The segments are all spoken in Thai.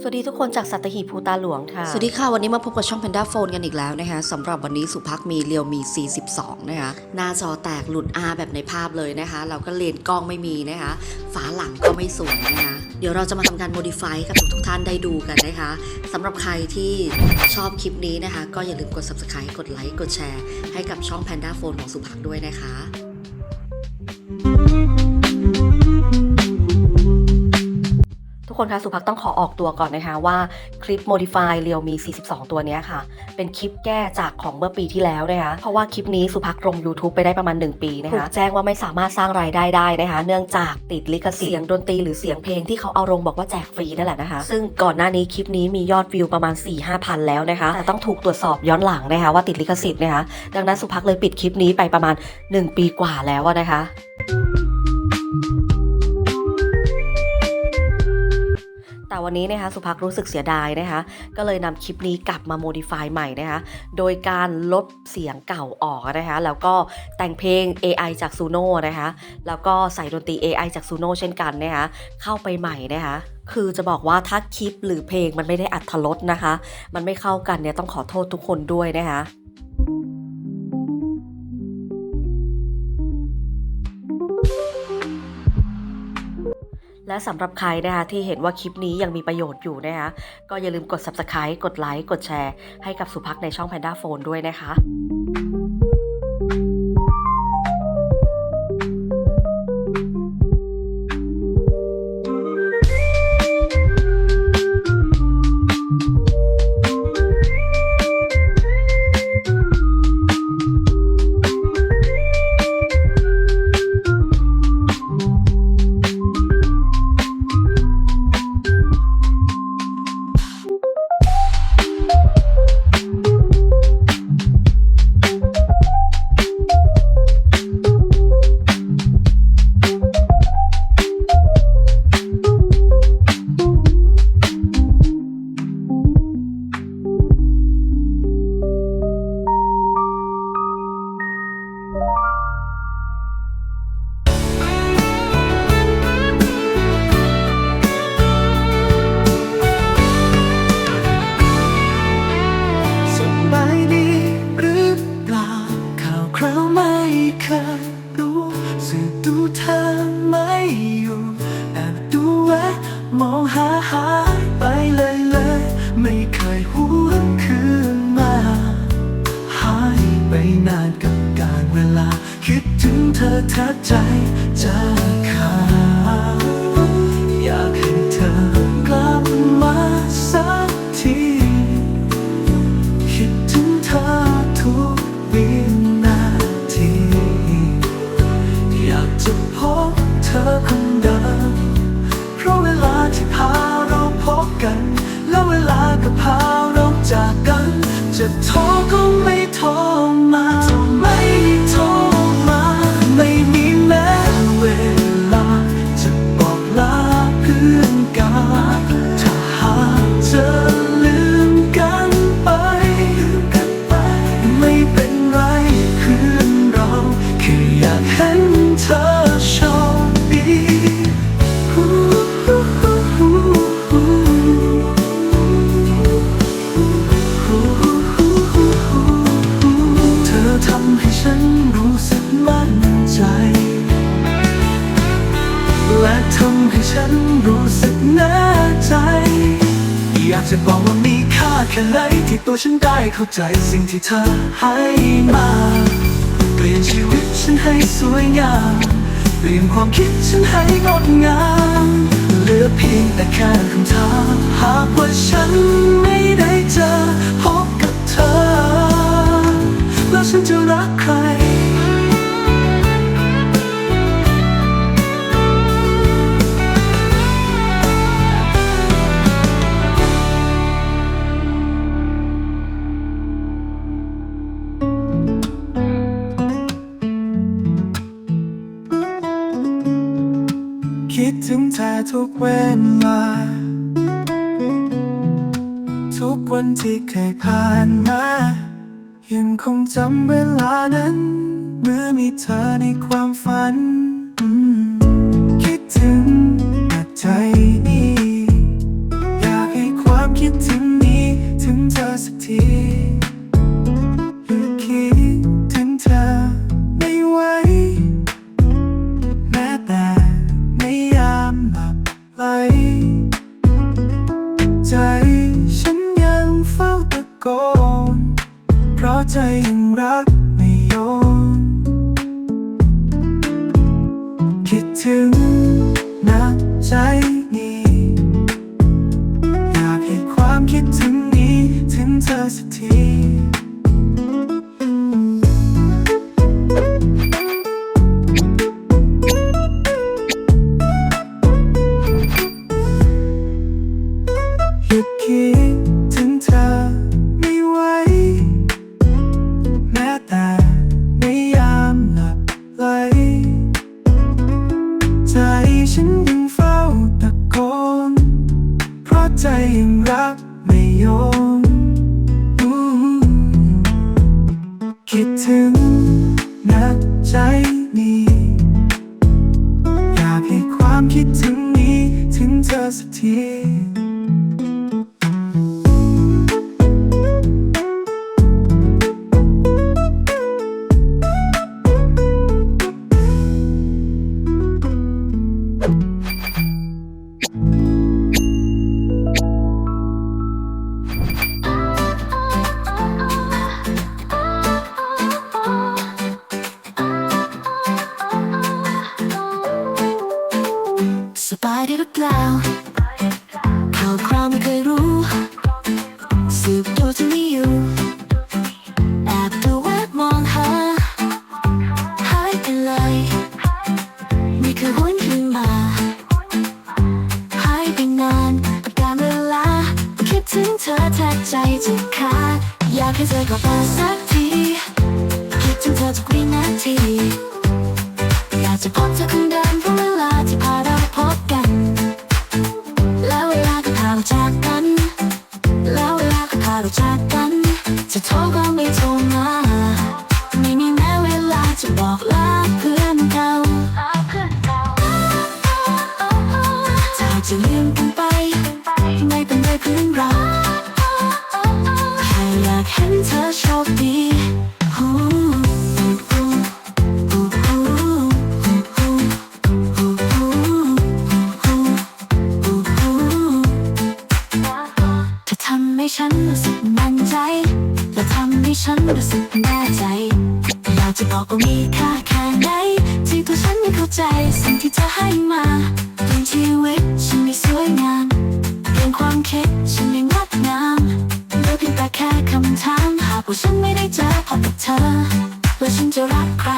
สวัสดีทุกคนจากสัตหีบภูตาหลวงค่ะ สวัสดีค่ะ วันนี้มาพบกับช่อง Panda Phone กันอีกแล้วนะคะสำหรับวันนี้สุภักมีเรียวมี 42 นะคะ หน้าจอแตกหลุดอาแบบในภาพเลยนะคะ เราก็เลนกล้องไม่มีนะคะ ฝาหลังก็ไม่สวยนะคะ เดี๋ยวเราจะมาทำการ modify ให้กับทุกๆท่านได้ดูกันนะคะสำหรับใครที่ชอบคลิปนี้นะคะ ก็อย่าลืมกด subscribe กดไลค์กดแชร์ให้กับช่อง Panda Phone ของสุภักด้วยนะคะ คนคะสุภักต้องขอออกตัวก่อนนะคะว่าคลิป Modify เรียวมี 42 ตัวเนี้ยค่ะ เป็นคลิปแก้จากของเมื่อปีที่แล้วนะคะ เพราะว่าคลิปนี้สุภักลง YouTube ไปได้ประมาณ 1 ปีนะคะถูกแจ้งว่าไม่สามารถสร้างรายได้ได้นะคะ เนื่องจากติดลิขสิทธิ์เสียงดนตรีหรือเสียงเพลงที่เขาเอาลงบอกว่าแจกฟรีนั่นแหละนะคะ ซึ่งก่อนหน้านี้คลิปนี้มียอดวิวประมาณ 4-5พันแล้วนะคะแต่ต้องถูกตรวจสอบย้อนหลังนะคะว่าติดลิขสิทธิ์นะคะดังนั้นสุภักเลยปิดคลิปนี้ไปประมาณ 1 ปีกว่าแล้วอะนะคะ วันนี้นะคะสุภักรู้สึกเสียดายนะคะก็เลยนำคลิปนี้กลับมาโมดิฟายใหม่นะคะโดยการลบเสียงเก่าออกนะคะแล้วก็แต่งเพลง AI จาก Suno นะคะแล้วก็ใส่ดนตรี AI จาก Suno เช่นกันนะคะเข้าไปใหม่นะคะคือจะบอกว่าถ้าคลิปหรือเพลงมันไม่ได้อัดทรสนะคะ มันไม่เข้ากันเนี่ยต้องขอโทษทุกคนด้วยนะคะ และสำหรับใครนะคะที่เห็นว่าคลิปนี้ยังมีประโยชน์อยู่นะคะก็อย่าลืมกด subscribe กดไลค์กดแชร์ให้กับสุภักในช่อง Panda Phone ด้วยนะคะ นานกับการเวลา คิดถึงเธอแทบใจจะขาดอยากให้เธอกลับมาสักที คิดถึงเธอทุกวินาที อยากจะพบเธอคนเดิม เพราะเวลาที่พาเราพบกัน แล้วเวลาก็พาเราจากกัน จะโทรก็ไม่ 好吗？ ฉันได้เข้าใจสิ่งที่เธอให้มา เปลี่ยนชีวิตฉันให้สวยงาม เปลี่ยนความคิดฉันให้งดงาม เหลือเพียงแต่แค่คำถามหากว่าฉันไม่ได้เจอพบกับเธอ แล้วฉันจะรักใคร ทุกเวลา ทุกวันที่เคยผ่านมา ยังคงจำเวลานั้น เมื่อมีเธอในความฝัน ใจยังรัก ใจจะขาดอยากให้เธอกลับมาสักทีคิดถึงเธอทุกวินาทีอยากจะพบเธอคนเดิมเพราะเวลาที่พาเราพบกัน แล้วเวลาก็พาเราจากกัน แล้วเวลาก็พาเราจากกัน จะโทรก็ไม่โทรมาไม่มีแม้เวลาจะบอกลาเนรู้สึกมั่นใจและทำให้ฉันรู้สึกแน่ใจอยากจะบอกว่ามีค่าแค่ไหนที่ตัวฉันไม่เข้าใจสิ่งที่เธอให้มาเปลี่ยนชีวิตฉันไม่สวยงามเปลี่ยนความคิดฉันไม่งดงามเลือเพียงแต่แค่คำถามหากว่าฉันไม่ได้เจอพบกับเธอ แล้วฉันจะรักใคร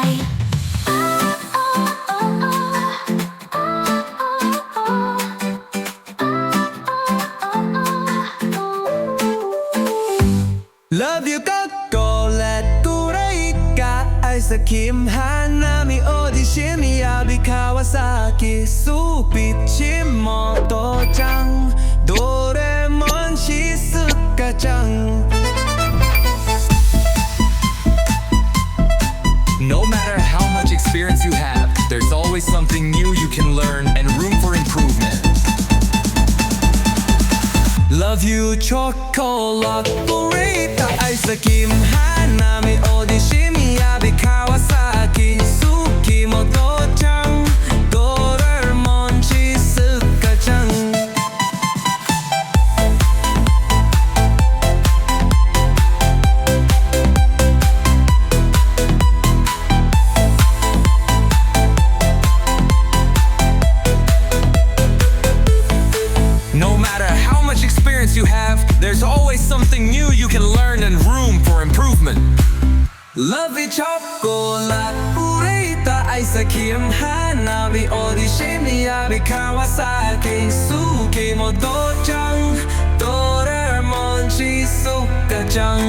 No matter how much experience you have, there's always something new you can learn and room for improvement. Love you chocolate burrito ice cream. Miyabi Kawasaki suki Sukimoto-chan Doraemon Shizuka-chan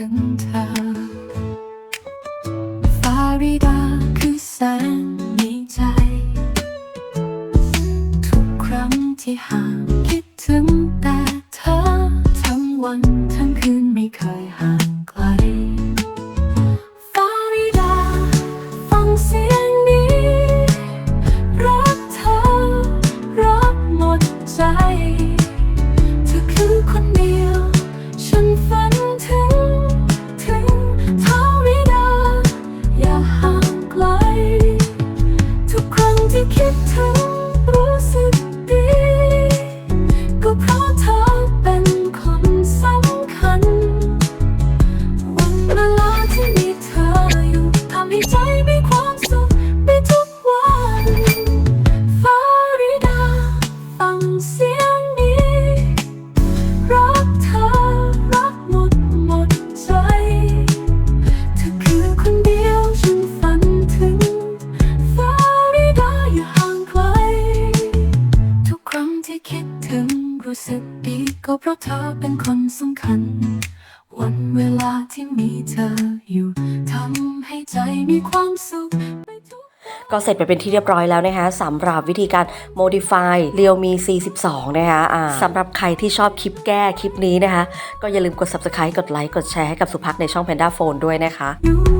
ถึงเธอฟาริดาคือแสงในใจ ทุกครั้งที่ห่าง เป็นคนสำคัญ วันเวลาที่มีเธออยู่ทำให้ใจมีความสุขก็เสร็จไปเป็นที่เรียบร้อยแล้วนะคะสำหรับวิธีการ modify Realme C12 นะคะะสำหรับใครที่ชอบคลิปแก้คลิปนี้นะคะ ก็อย่าลืมกด subscribe กดไลค์กดแชร์ให้กับสุพักในช่อง Panda Phone ด้วยนะคะ